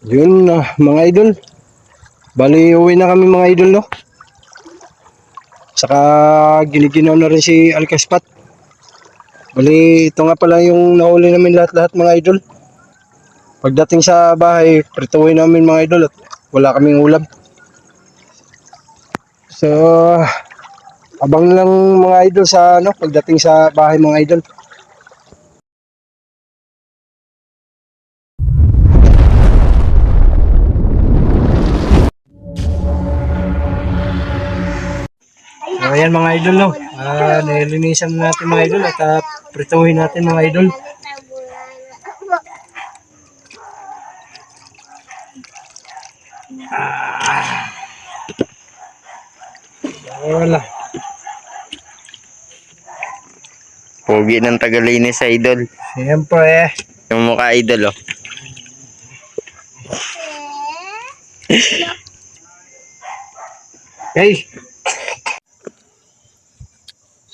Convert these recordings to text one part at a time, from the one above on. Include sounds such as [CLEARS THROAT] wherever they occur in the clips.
Yun ah, mga idol. Bali, uwi na kami mga idol, no? Saka giniginaw na rin si Alcaspat. Bali, ito nga pala yung nahuli namin lahat-lahat mga idol. Pagdating sa bahay, prituin namin mga idol at wala kaming ulam. So, abang lang mga idol sa ano, pagdating sa bahay mga idol. Ayan mga idol, no? Ah, nilinisan na natin mga idol at uh, prituhin natin mga idol. Wala. Pogi ng tagalinis sa idol. Siyempre, Yung mukha idol, oh. Hey.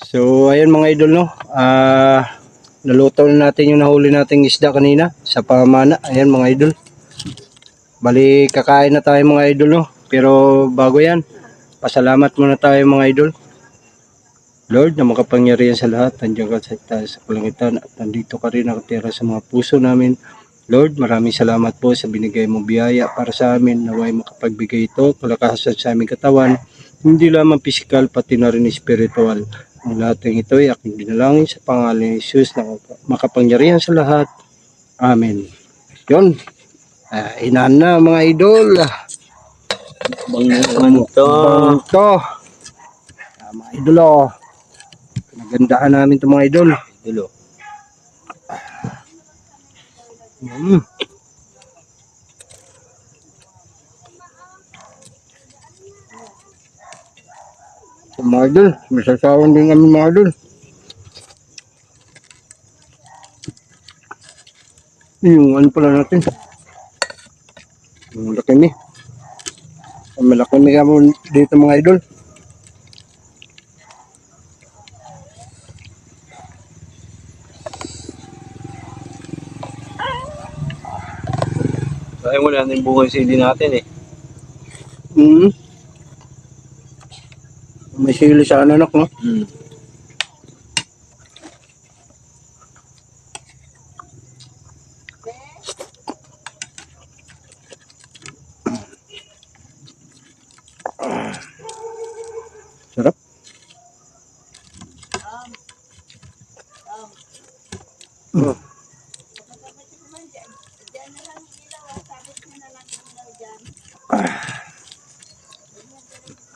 So, ayan mga idol, no? Ah, naluto na natin yung nahuli nating isda kanina sa pamana. Ayan mga idol. Bali, kakain na tayo mga idol, no? Pero bago yan, pasalamat muna tayo mga idol. Lord, na makapangyarihan sa lahat, nandiyan ka sa sa kalangitan at nandito ka rin nakatira sa mga puso namin. Lord, maraming salamat po sa binigay mong biyaya para sa amin. Naway makapagbigay ito, kalakasan sa aming katawan, hindi lamang pisikal, pati na rin spiritual. Ang lahat ng ito ay aking dinalangin sa pangalan ni Jesus na makapangyarihan sa lahat. Amen. Yun. Uh, inahan na mga idol. Bang naman to. Bang to. Ah, mga idol oh. Nagandaan namin itong mga idol. Idol, oh. Mm. Mga idol, may sasawan din kami mga idol. Yung ano pala natin. Yung laki ni. Ang malaki ni kamo dito mga idol. Kaya mo na yung bukong sili natin, eh. Mm. May sili sa anak, no? Hmm. Sarap. Mm.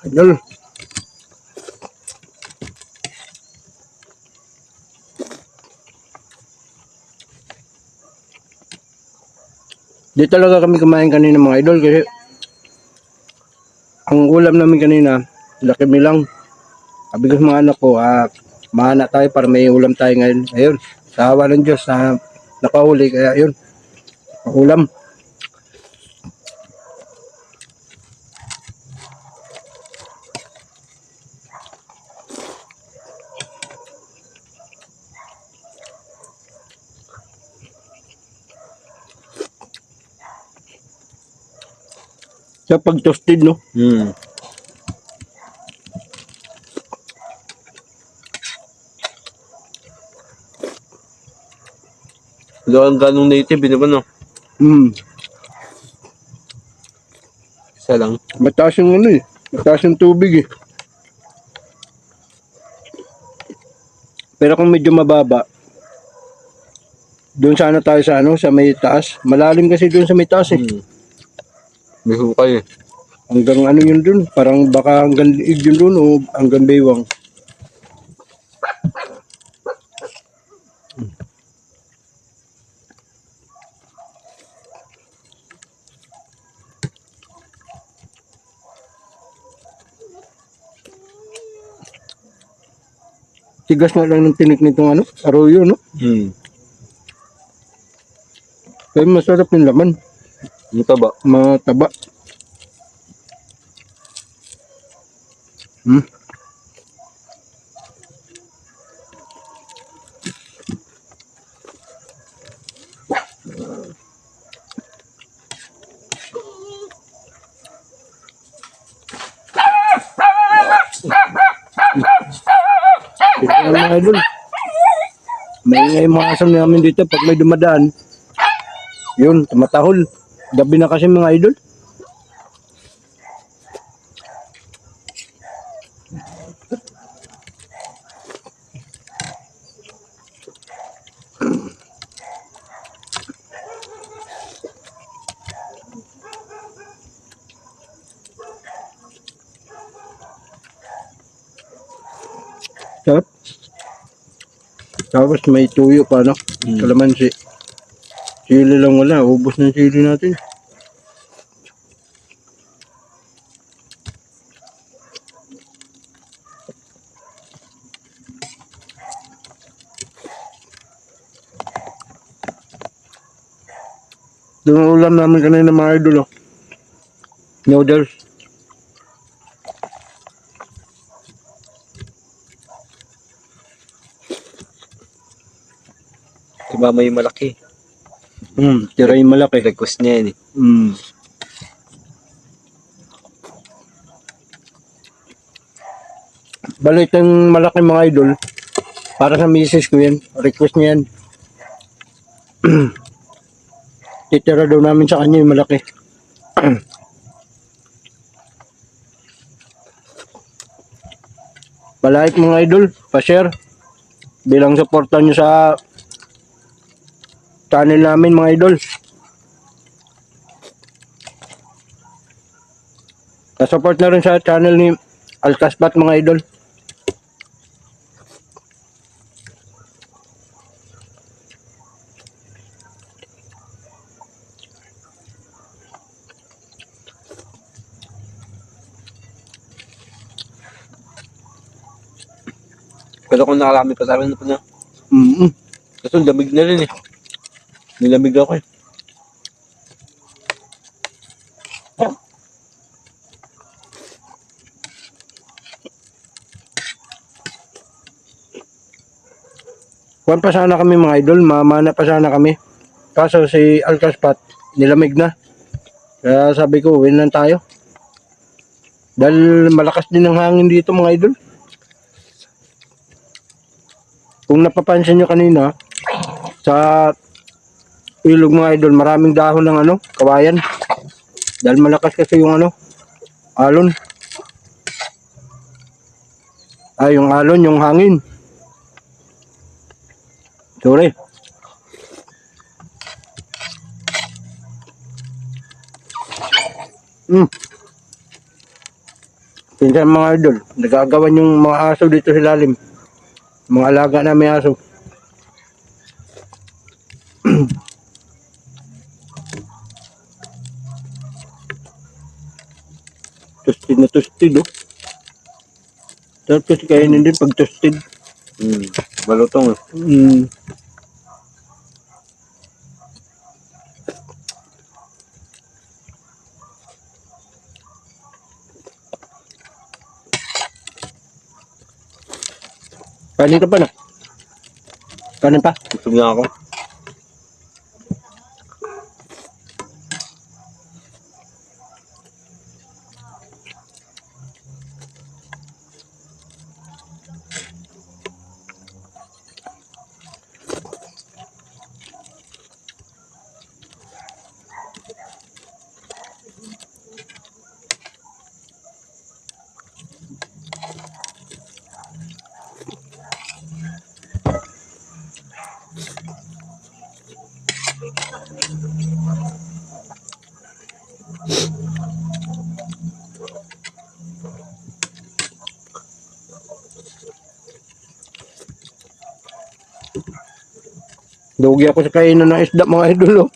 Idol. Di talaga kami kumain kanina mga idol kasi ang ulam namin kanina, laki mi lang. Sabi ko mga anak ko, ah, mahana tayo para may ulam tayo ngayon. Ayun, sa awa ng Diyos na nakahuli, kaya yun, ulam. Sa pag toasted, no? Hmm. Kang ganong native, di ba, no? Mm. Isa lang. Mataas yung ano eh. Mataas yung tubig eh. Pero kung medyo mababa, doon sana tayo sa ano, sa may taas. Malalim kasi doon sa may taas eh. Hmm. May hukay, eh. Hanggang ano yun doon, parang baka hanggang liig yun doon o hanggang baywang. Tigas na lang ng tinik nitong ano, arroyo, no? Hmm. Pero masarap yung laman, Mataba. Mataba. Hmm. Tingnan mga idol. Mga asam namin dito pag may dumadaan. Yun, tumatahol. Gabi na kasi mga idol. Sarap. Tapos may tuyo pa, no? Kalamansi. Sili lang wala. Ubus ng sili natin. Doon ulam namin kanina mga idol, oh. Noodles. Si mama yung malaki. Hmm, tira yung malaki. Request niya yan eh. Hmm. Balik yung malaki mga idol. Para sa misis ko yan. Request niya yan. [CLEARS THROAT] Titira daw namin sa kanya yung malaki. [CLEARS THROAT] Palike mga idol, pa-share. Bilang suporta nyo sa channel namin mga idol. Pa-support na rin sa channel ni Alcasbat mga idol. Pero kung nakalami pa sa akin na Mm Kasi lamig na rin eh. Nilamig ako eh. Kuwan pa sana kami mga idol, mamana pa sana kami. Kaso si Alcaspat, nilamig na. Kaya sabi ko, win lang tayo. Dahil malakas din ang hangin dito mga idol. Kung napapansin nyo kanina, sa ilog mga idol, maraming dahon ng ano, kawayan. Dahil malakas kasi yung ano, alon. Ay, yung alon, yung hangin. Sorry. Hmm. Pinsan mga idol, nagagawan yung mga aso dito sa lalim. Mga alaga namin aso. toasted na toasted oh. Sarap kasi kainin din pag toasted. Hmm. Balutong. Mm. Kanin ka pa na? Kanin pa? Gusto nga ako. Dugi ako sa kainan ng isda mga idol oh.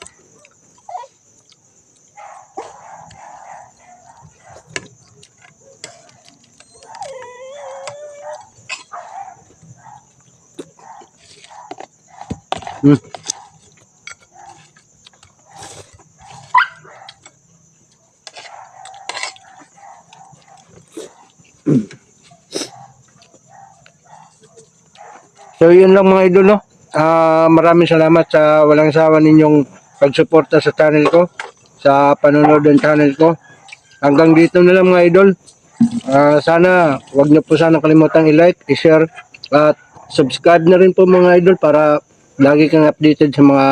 Hmm. So yun lang mga idol no. Ah, maraming salamat sa walang sawa ninyong pagsuporta sa channel ko, sa panonood ng channel ko. Hanggang dito na lang mga idol. Ah, sana wag niyo po sana kalimutang i-like, i-share At subscribe na rin po mga idol para lagi kang updated sa mga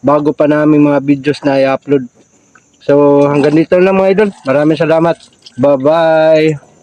bago pa naming mga videos na i-upload. So hanggang dito na mga idol. Maraming salamat. Bye-bye.